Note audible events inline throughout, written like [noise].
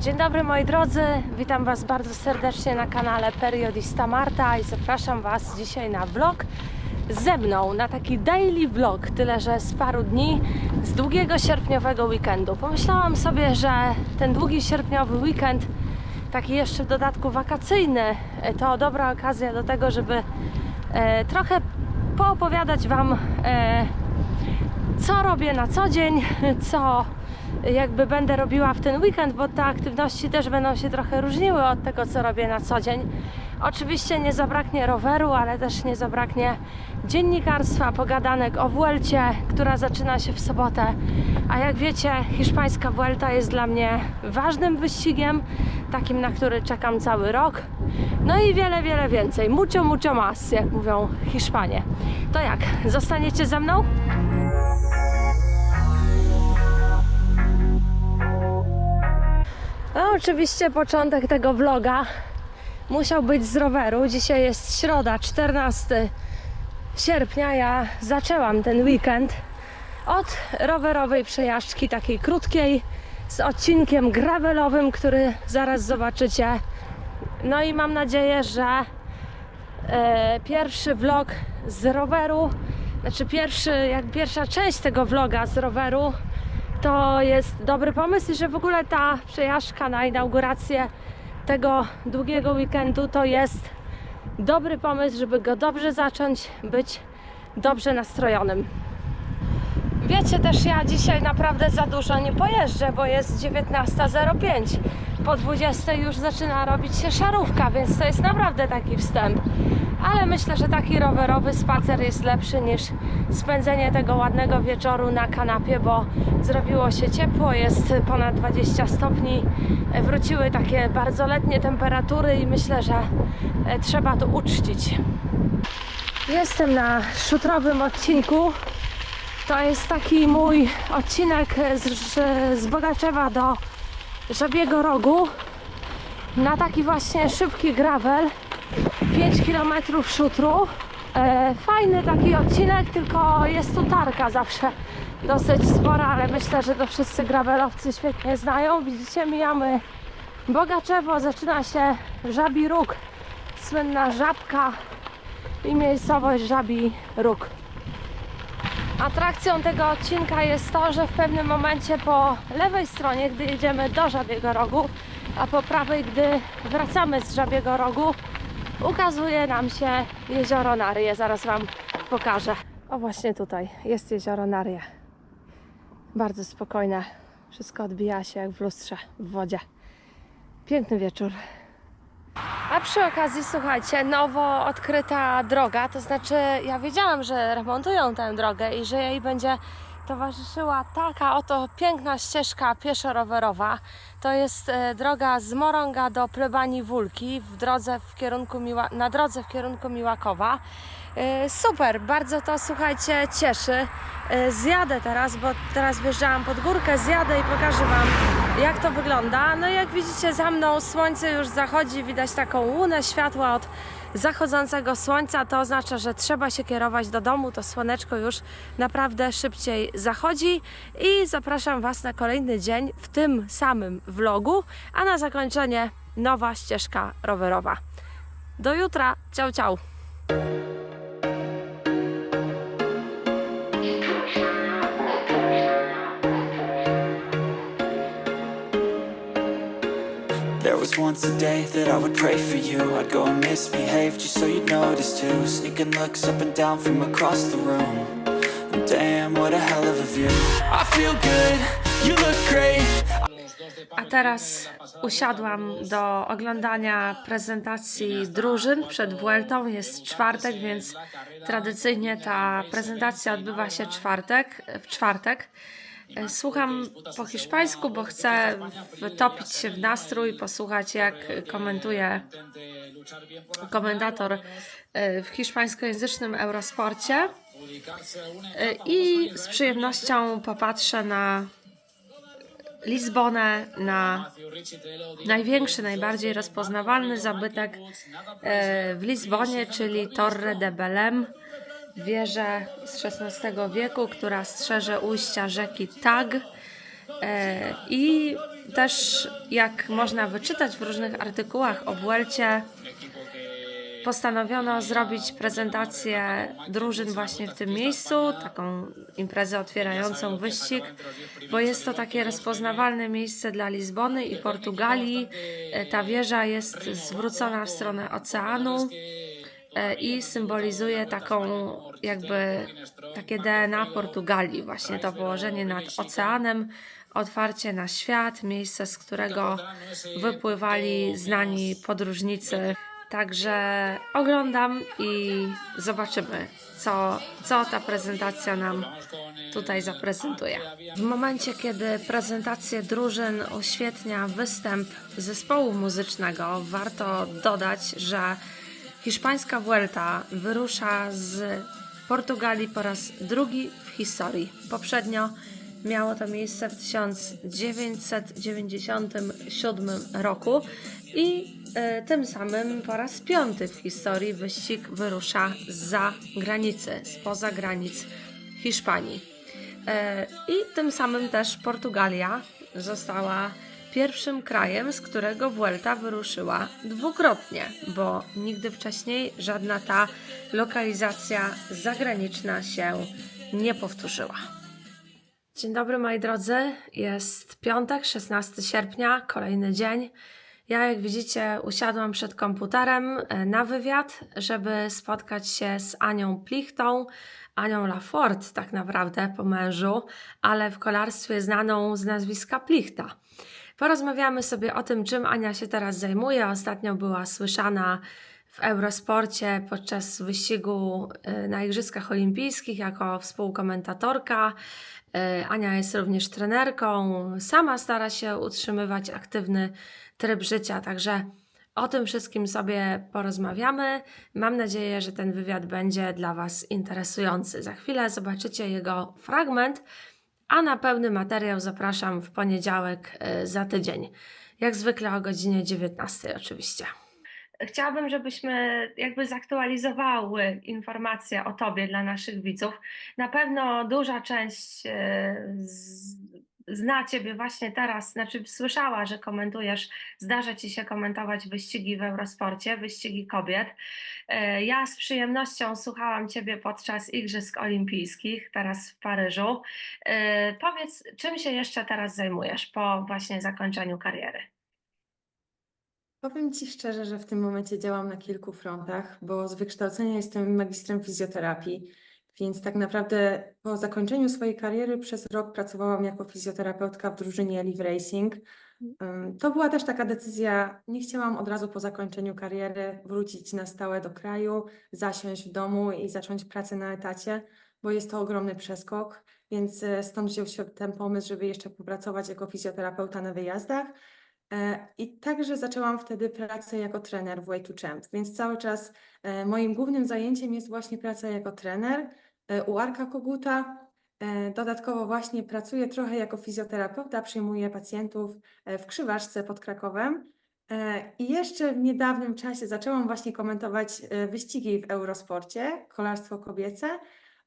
Dzień dobry moi drodzy, witam Was bardzo serdecznie na kanale Periodista Marta i zapraszam Was dzisiaj na vlog ze mną, na taki daily vlog, tyle że z paru dni z długiego sierpniowego weekendu. Pomyślałam sobie, że ten długi sierpniowy weekend, taki jeszcze w dodatku wakacyjny, to dobra okazja do tego, żeby e, trochę poopowiadać Wam e, co robię na co dzień, [laughs] co jakby będę robiła w ten weekend, bo te aktywności też będą się trochę różniły od tego, co robię na co dzień. Oczywiście nie zabraknie roweru, ale też nie zabraknie dziennikarstwa, pogadanek o Vuelcie, która zaczyna się w sobotę. A jak wiecie, hiszpańska Vuelta jest dla mnie ważnym wyścigiem, takim, na który czekam cały rok. No i wiele, wiele więcej. Mucho, mucho más, jak mówią Hiszpanie. To jak, zostaniecie ze mną? No, oczywiście początek tego vloga musiał być z roweru. Dzisiaj jest środa, 14 sierpnia. Ja zaczęłam ten weekend od rowerowej przejażdżki, takiej krótkiej, z odcinkiem gravelowym, który zaraz zobaczycie. No i mam nadzieję, że e, pierwszy vlog z roweru, znaczy pierwszy, jak pierwsza część tego vloga z roweru to jest dobry pomysł i że w ogóle ta przejażdżka na inaugurację tego długiego weekendu to jest dobry pomysł, żeby go dobrze zacząć, być dobrze nastrojonym. Wiecie też, ja dzisiaj naprawdę za dużo nie pojeżdżę, bo jest 19.05. Po 20 już zaczyna robić się szarówka, więc to jest naprawdę taki wstęp. Ale myślę, że taki rowerowy spacer jest lepszy niż spędzenie tego ładnego wieczoru na kanapie, bo zrobiło się ciepło, jest ponad 20 stopni. Wróciły takie bardzo letnie temperatury i myślę, że e, trzeba to uczcić. Jestem na szutrowym odcinku. To jest taki mój odcinek z, z Bogaczewa do Żabiego Rogu na taki właśnie szybki gravel 5 km szutru. E, fajny taki odcinek, tylko jest tu tarka zawsze. Dosyć spora, ale myślę, że to wszyscy gravelowcy świetnie znają. Widzicie, mijamy Bogaczewo, zaczyna się Żabi Róg słynna Żabka i miejscowość Żabi Róg. Atrakcją tego odcinka jest to, że w pewnym momencie po lewej stronie, gdy jedziemy do Żabiego Rogu, a po prawej, gdy wracamy z Żabiego Rogu, ukazuje nam się jezioro Narie. Zaraz Wam pokażę. O właśnie tutaj jest jezioro Narie. Bardzo spokojne. Wszystko odbija się jak w lustrze w wodzie. Piękny wieczór. A przy okazji, słuchajcie, nowo odkryta droga, to znaczy ja wiedziałam, że remontują tę drogę i że jej będzie towarzyszyła taka oto piękna ścieżka pieszo-rowerowa. To jest e, droga z Morąga do Plebanii Wólki w drodze w kierunku Miła, na drodze w kierunku Miłakowa. E, Super, bardzo to słuchajcie cieszy. E, Zjadę teraz, bo teraz wjeżdżałam pod górkę, zjadę i pokażę Wam jak to wygląda. No i jak widzicie za mną słońce już zachodzi, widać taką łunę światła od zachodzącego słońca. To oznacza, że trzeba się kierować do domu. To słoneczko już naprawdę szybciej zachodzi i zapraszam Was na kolejny dzień w tym samym vlogu, a na zakończenie nowa ścieżka rowerowa. Do jutra, ciao ciao! Once a day that I would pray for you. I'd go and misbehave just so you'd notice too. Sneaking looks up and down from across the room. And Damn, what a hell of a view. I feel good, you look great. A teraz usiadłam do oglądania prezentacji drużyn. Przed Vueltą. Jest czwartek, więc tradycyjnie ta prezentacja odbywa się czwartek, w czwartek. E, Słucham po hiszpańsku, bo chcę wtopić się w nastrój, posłuchać jak komentuje komentator e, w hiszpańskojęzycznym Eurosporcie. E, I z przyjemnością popatrzę na Lizbonę, na największy, najbardziej rozpoznawalny zabytek w Lizbonie, czyli Torre de Belém, wieżę z XVI wieku, która strzeże ujścia rzeki Tag. E, I też jak można wyczytać w różnych artykułach o Vuelcie, postanowiono zrobić prezentację drużyn właśnie w tym miejscu, taką imprezę otwierającą wyścig, bo jest to takie rozpoznawalne miejsce dla Lizbony i Portugalii. E, Ta wieża jest zwrócona w stronę oceanu i symbolizuje taką jakby takie DNA Portugalii, właśnie to położenie nad oceanem, otwarcie na świat, miejsce, z którego wypływali znani podróżnicy. Także oglądam i zobaczymy, co, co ta prezentacja nam tutaj zaprezentuje. W momencie, kiedy prezentację drużyn uświetnia występ zespołu muzycznego, warto dodać, że hiszpańska Vuelta wyrusza z Portugalii po raz drugi w historii. Poprzednio miało to miejsce w 1997 roku i e, tym samym po raz piąty w historii wyścig wyrusza za granicy, spoza granic Hiszpanii. E, I tym samym też Portugalia została pierwszym krajem, z którego Vuelta wyruszyła dwukrotnie, bo nigdy wcześniej żadna ta lokalizacja zagraniczna się nie powtórzyła. Dzień dobry moi drodzy, jest piątek, 16 sierpnia, kolejny dzień. Ja, jak widzicie, usiadłam przed komputerem e, na wywiad, żeby spotkać się z Anią Plichtą, Anią Lafort tak naprawdę po mężu, ale w kolarstwie znaną z nazwiska Plichta. Porozmawiamy sobie o tym, czym Ania się teraz zajmuje. Ostatnio była słyszana w Eurosporcie podczas wyścigu e, na Igrzyskach Olimpijskich jako współkomentatorka. E, Ania jest również trenerką, sama stara się utrzymywać aktywny tryb życia, także o tym wszystkim sobie porozmawiamy. Mam nadzieję, że ten wywiad będzie dla Was interesujący. Za chwilę zobaczycie jego fragment, a na pełny materiał zapraszam w poniedziałek e, za tydzień. Jak zwykle o godzinie 19 oczywiście. Chciałabym, żebyśmy jakby zaktualizowały informacje o Tobie dla naszych widzów. Na pewno duża część e, zna Ciebie właśnie teraz, znaczy słyszała, że komentujesz, zdarza Ci się komentować wyścigi w Eurosporcie, wyścigi kobiet. E, Ja z przyjemnością słuchałam Ciebie podczas Igrzysk Olimpijskich, teraz w Paryżu. E, Powiedz, czym się jeszcze teraz zajmujesz po właśnie zakończeniu kariery? Powiem Ci szczerze, że w tym momencie działam na kilku frontach, bo z wykształcenia jestem magistrem fizjoterapii, więc tak naprawdę po zakończeniu swojej kariery przez rok pracowałam jako fizjoterapeutka w drużynie Live Racing. To była też taka decyzja, nie chciałam od razu po zakończeniu kariery wrócić na stałe do kraju, zasiąść w domu i zacząć pracę na etacie, bo jest to ogromny przeskok, więc e, stąd wziął się ten pomysł, żeby jeszcze popracować jako fizjoterapeuta na wyjazdach. E, I także zaczęłam wtedy pracę jako trener w Way to Champ, więc cały czas e, moim głównym zajęciem jest właśnie praca jako trener u Arka Koguta. E, Dodatkowo właśnie pracuję trochę jako fizjoterapeuta, przyjmuję pacjentów e, w Krzywaczce pod Krakowem. E, I jeszcze w niedawnym czasie zaczęłam właśnie komentować e, wyścigi w Eurosporcie, kolarstwo kobiece,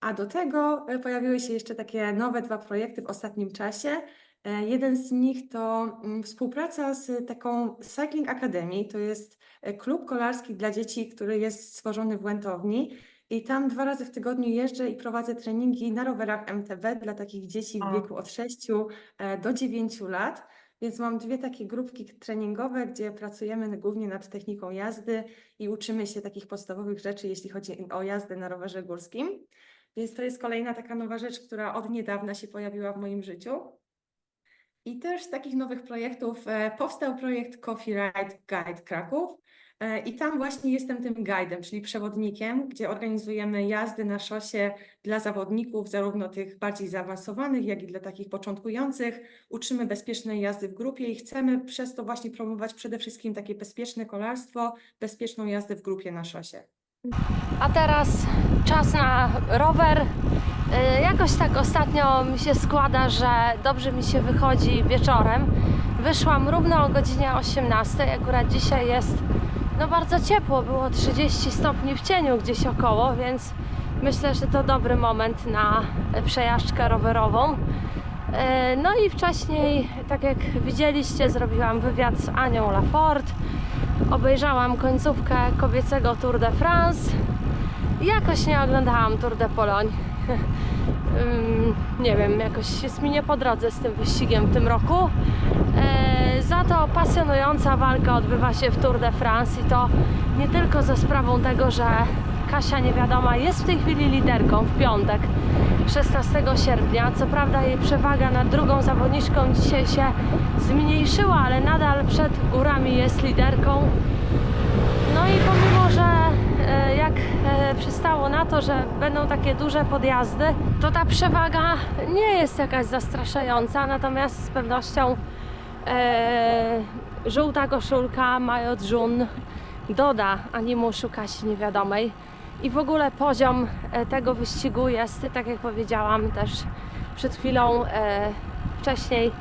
a do tego e, pojawiły się jeszcze takie nowe dwa projekty w ostatnim czasie. E, Jeden z nich to mm, współpraca z taką Cycling Academy. To jest e, klub kolarski dla dzieci, który jest stworzony w Łętowni. I tam dwa razy w tygodniu jeżdżę i prowadzę treningi na rowerach MTB dla takich dzieci w wieku od 6 e, do 9 lat. Więc mam dwie takie grupki treningowe, gdzie pracujemy głównie nad techniką jazdy i uczymy się takich podstawowych rzeczy, jeśli chodzi o jazdę na rowerze górskim. Więc to jest kolejna taka nowa rzecz, która od niedawna się pojawiła w moim życiu. I też z takich nowych projektów e, powstał projekt Coffee Ride Guide Kraków. E, I tam właśnie jestem tym guidem, czyli przewodnikiem, gdzie organizujemy jazdy na szosie dla zawodników, zarówno tych bardziej zaawansowanych, jak i dla takich początkujących. Uczymy bezpiecznej jazdy w grupie i chcemy przez to właśnie promować przede wszystkim takie bezpieczne kolarstwo, bezpieczną jazdę w grupie na szosie. A teraz czas na rower. Y, Jakoś tak ostatnio mi się składa, że dobrze mi się wychodzi wieczorem. Wyszłam równo o godzinie 18. Akurat dzisiaj jest no bardzo ciepło, było 30 stopni w cieniu gdzieś około, więc myślę, że to dobry moment na przejażdżkę rowerową. E, No i wcześniej, tak jak widzieliście, zrobiłam wywiad z Anią Lafort. Obejrzałam końcówkę kobiecego Tour de France. Jakoś nie oglądałam Tour de Pologne. [laughs] Nie wiem, jakoś jest mi nie po drodze z tym wyścigiem w tym roku. Za to pasjonująca walka odbywa się w Tour de France i to nie tylko za sprawą tego, że Kasia Niewiadoma jest w tej chwili liderką w piątek 16 sierpnia. Co prawda jej przewaga nad drugą zawodniczką dzisiaj się zmniejszyła, ale nadal przed górami jest liderką. No i pomimo, że e, jak e, przystało na to, że będą takie duże podjazdy, to ta przewaga nie jest jakaś zastraszająca, natomiast z pewnością e, żółta koszulka Maillot Jun doda animuszu Kasi Niewiadomej. I w ogóle poziom e, tego wyścigu jest, tak jak powiedziałam też przed chwilą e, wcześniej,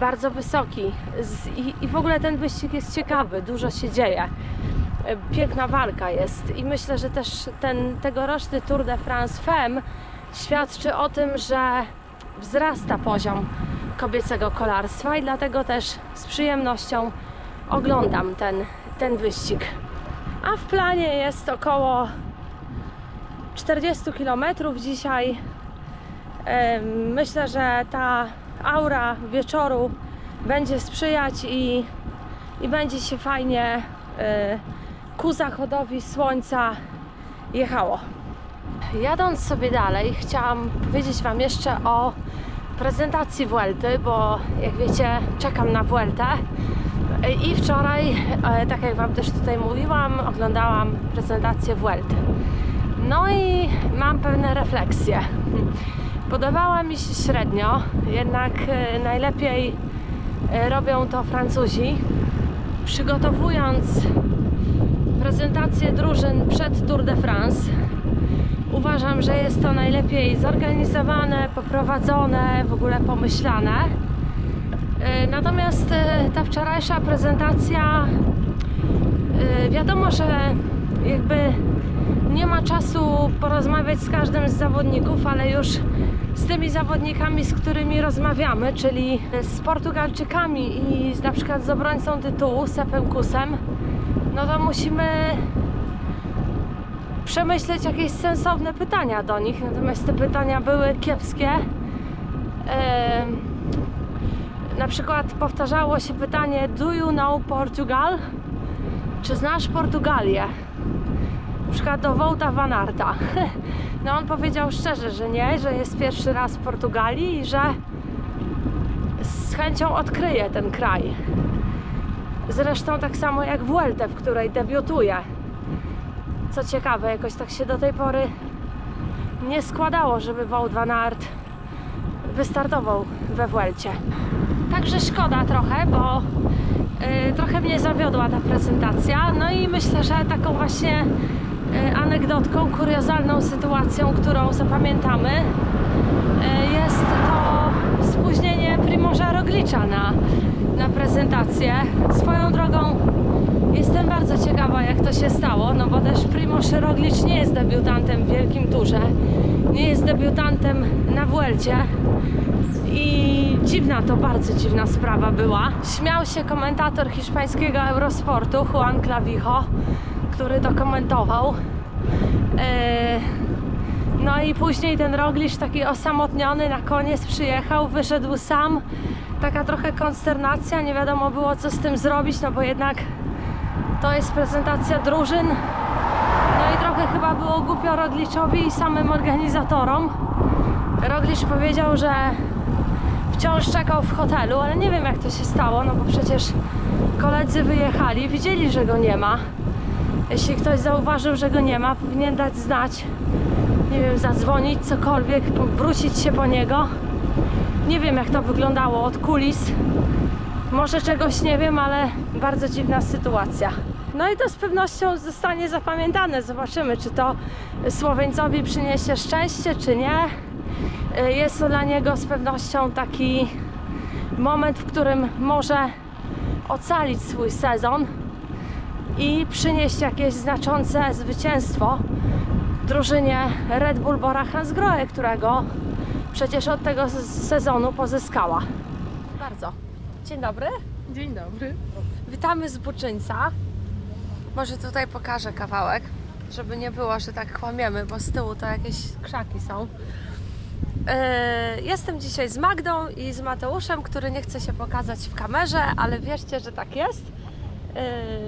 bardzo wysoki. Z, i, i w ogóle ten wyścig jest ciekawy, dużo się dzieje. E, piękna walka jest. I myślę, że też ten tegoroczny Tour de France Femme świadczy o tym, że wzrasta poziom kobiecego kolarstwa i dlatego też z przyjemnością oglądam ten, ten wyścig. A w planie jest około 40 km dzisiaj. Myślę, że ta aura wieczoru będzie sprzyjać i, i będzie się fajnie e, ku zachodowi słońca jechało. Jadąc sobie dalej, chciałam powiedzieć Wam jeszcze o prezentacji Vuelty, bo jak wiecie, czekam na Vueltę. I wczoraj, e, tak jak Wam też tutaj mówiłam, oglądałam prezentację Vuelty. No i mam pewne refleksje. Podobała mi się średnio, jednak e, najlepiej e, robią to Francuzi. Przygotowując prezentację drużyn przed Tour de France, uważam, że jest to najlepiej zorganizowane, poprowadzone, w ogóle pomyślane. E, Natomiast e, ta wczorajsza prezentacja, e, wiadomo, że jakby nie ma czasu porozmawiać z każdym z zawodników, ale już z tymi zawodnikami, z którymi rozmawiamy, czyli z Portugalczykami i na przykład z obrońcą tytułu, Sepem Kusem, no to musimy przemyśleć jakieś sensowne pytania do nich. Natomiast te pytania były kiepskie. Na przykład powtarzało się pytanie Do you know Portugal? Czy znasz Portugalię? Na przykład do Wołta Van Arta. No on powiedział szczerze, że nie, że jest pierwszy raz w Portugalii i że z chęcią odkryje ten kraj. Zresztą tak samo jak Vuelta, w której debiutuje. Co ciekawe, jakoś tak się do tej pory nie składało, żeby Van Aert wystartował we Vuelcie. Także szkoda trochę, bo y, trochę mnie zawiodła ta prezentacja. No i myślę, że taką właśnie y, anegdotką, kuriozalną sytuacją, którą zapamiętamy, y, jest to spóźnienie Primorza Roglicza na, na prezentację. Swoją drogą jestem bardzo to się stało, no bo też Primoz Roglicz nie jest debiutantem w Wielkim Turze, nie jest debiutantem na Vuelcie i dziwna to, bardzo dziwna sprawa była. Śmiał się komentator hiszpańskiego Eurosportu, Juan Clavijo, który to komentował. E, No i później ten Roglicz taki osamotniony na koniec przyjechał, wyszedł sam. Taka trochę konsternacja, nie wiadomo było co z tym zrobić, no bo jednak to jest prezentacja drużyn. No i trochę chyba było głupio Rogliczowi i samym organizatorom. Roglicz powiedział, że wciąż czekał w hotelu, ale nie wiem jak to się stało, no bo przecież koledzy wyjechali, widzieli, że go nie ma. Jeśli ktoś zauważył, że go nie ma, powinien dać znać, nie wiem, zadzwonić, cokolwiek, wrócić się po niego. Nie wiem jak to wyglądało od kulis. Może czegoś nie wiem, ale bardzo dziwna sytuacja. No i to z pewnością zostanie zapamiętane. Zobaczymy, czy to Słoweńcowi przyniesie szczęście, czy nie. Y, Jest to dla niego z pewnością taki moment, w którym może ocalić swój sezon i przynieść jakieś znaczące zwycięstwo drużynie Red Bull Bora Hansgrohe, którego przecież od tego sezonu pozyskała. Bardzo. Dzień dobry. Dzień dobry. Witamy z Buczyńca. Może tutaj pokażę kawałek, żeby nie było, że tak kłamiemy, bo z tyłu to jakieś krzaki są. Yy, Jestem dzisiaj z Magdą i z Mateuszem, który nie chce się pokazać w kamerze, ale wierzcie, że tak jest.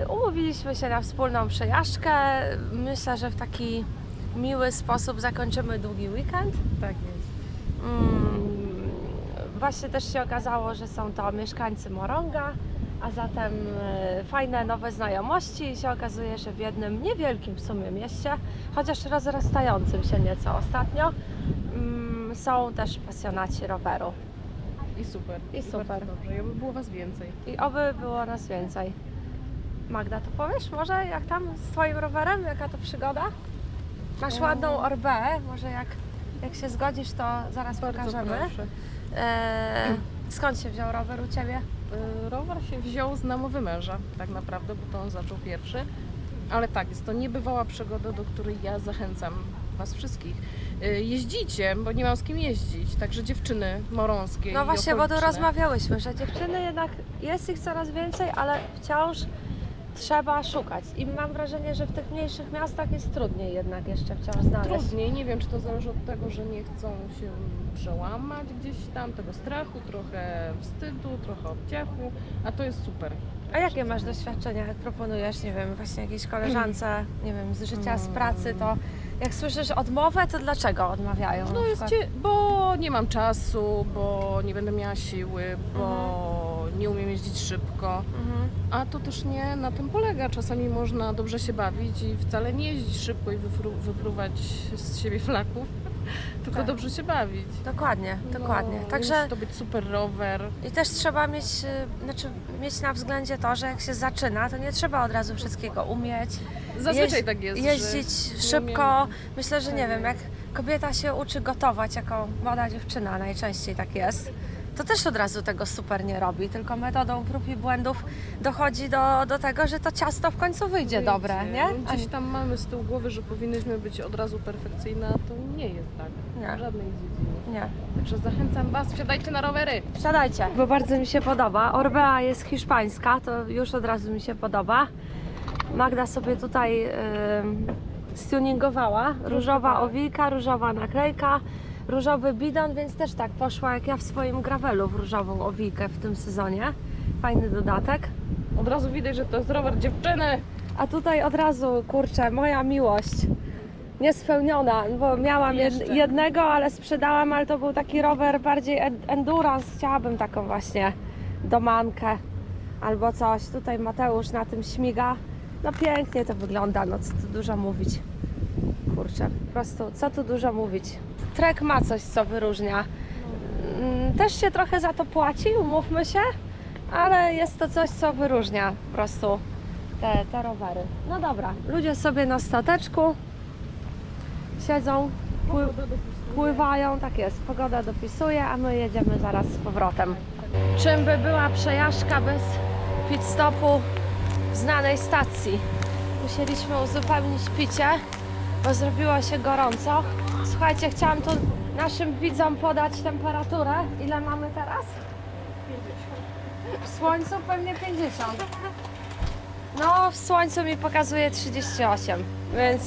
Yy, Umówiliśmy się na wspólną przejażdżkę. Myślę, że w taki miły sposób zakończymy długi weekend. Tak jest. Mm, Właśnie też się okazało, że są to mieszkańcy Moronga, a zatem e, fajne nowe znajomości i się okazuje, że w jednym niewielkim w sumie mieście, chociaż rozrastającym się nieco ostatnio, mm, są też pasjonaci roweru. I super. I super. Bardzo dobrze. Jakby było was więcej. I oby było nas więcej. Magda, to powiesz może jak tam z Twoim rowerem, jaka to przygoda? Masz O. ładną orbę, może jak, jak się zgodzisz, to zaraz Bardzo pokażemy. proszę. Eee, skąd się wziął rower u Ciebie? Y, Rower się wziął z namowy męża, tak naprawdę, bo to on zaczął pierwszy. Ale tak, jest to niebywała przygoda, do której ja zachęcam Was wszystkich. Y, Jeździcie, bo nie mam z kim jeździć, także dziewczyny morąskie. No właśnie, bo tu rozmawiałyśmy, że dziewczyny jednak jest ich coraz więcej, ale wciąż trzeba szukać. I mam wrażenie, że w tych mniejszych miastach jest trudniej jednak jeszcze wciąż znaleźć. Trudniej, nie wiem czy to zależy od tego, że nie chcą się przełamać gdzieś tam, tego strachu, trochę wstydu, trochę odciechu, a to jest super. A jakie masz doświadczenia, jak proponujesz, nie wiem, właśnie jakiejś koleżance, nie wiem, z życia, z pracy, to jak słyszysz odmowę, to dlaczego odmawiają? No jest cie, bo nie mam czasu, bo nie będę miała siły, bo nie umiem jeździć szybko. Mhm. A to też nie na tym polega. Czasami można dobrze się bawić i wcale nie jeździć szybko i wyfru, wypruwać z siebie flaków, [laughs] tylko Tak. dobrze się bawić. Dokładnie, dokładnie. No, Także Musi to być super rower. i też trzeba mieć, y, znaczy mieć na względzie to, że jak się zaczyna, to nie trzeba od razu wszystkiego umieć. Zazwyczaj Jeździ- tak jest. jeździć że szybko. Myślę, że nie Tak wiem, jak kobieta się uczy gotować jako młoda dziewczyna, najczęściej tak jest. To też od razu tego super nie robi, tylko metodą prób i błędów dochodzi do, do tego, że to ciasto w końcu wyjdzie Wyjdzie. dobre, nie? A Gdzieś tam mamy z tyłu głowy, że powinnyśmy być od razu perfekcyjne, a to nie jest tak. Nie. W żadnej dziedzinie. nie. Także zachęcam Was, wsiadajcie na rowery. Wsiadajcie, bo bardzo mi się podoba. Orbea jest hiszpańska, to już od razu mi się podoba. Magda sobie tutaj y, stuningowała. Różowa owijka, różowa naklejka, różowy bidon, więc też tak poszła jak ja w swoim gravelu w różową owijkę w tym sezonie. Fajny dodatek. Od razu widać, że to jest rower dziewczyny. A tutaj od razu, kurczę, moja miłość niespełniona, bo miałam jed, jednego, ale sprzedałam, ale to był taki rower bardziej en- endurance. Chciałabym taką właśnie domankę albo coś. Tutaj Mateusz na tym śmiga. No pięknie to wygląda, no co tu dużo mówić. Kurczę, po prostu co tu dużo mówić. Trek ma coś, co wyróżnia. Mm, Też się trochę za to płaci, umówmy się, ale jest to coś, co wyróżnia po prostu te, te rowery. No dobra, ludzie sobie na stateczku siedzą, pły, pływają, tak jest, pogoda dopisuje, a my jedziemy zaraz z powrotem. Czym by była przejażdżka bez pit stopu w znanej stacji? Musieliśmy uzupełnić picie, bo zrobiło się gorąco. Słuchajcie, chciałam tu naszym widzom podać temperaturę. Ile mamy teraz? W słońcu pewnie 50. No, w słońcu mi pokazuje 38, więc,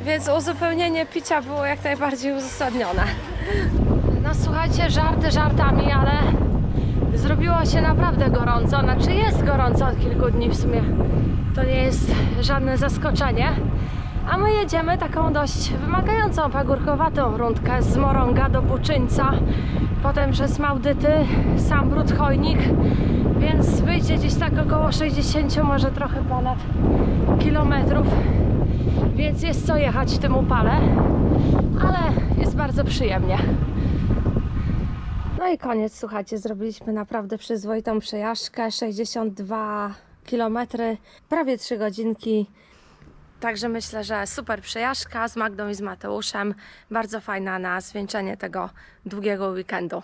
więc uzupełnienie picia było jak najbardziej uzasadnione. No słuchajcie, żarty żartami, ale zrobiło się naprawdę gorąco. Znaczy jest gorąco od kilku dni w sumie. To nie jest żadne zaskoczenie. Jedziemy taką dość wymagającą pagórkowatą rundkę z Moronga do Buczyńca, potem przez Małdyty, sam Brud Chojnik, więc wyjdzie gdzieś tak około 60, może trochę ponad kilometrów, więc jest co jechać w tym upale, ale jest bardzo przyjemnie. No i koniec, słuchajcie, zrobiliśmy naprawdę przyzwoitą przejażdżkę, 62 km, prawie 3 godzinki. Także myślę, że super przejażdżka z Magdą i z Mateuszem. Bardzo fajna na zwieńczenie tego długiego weekendu.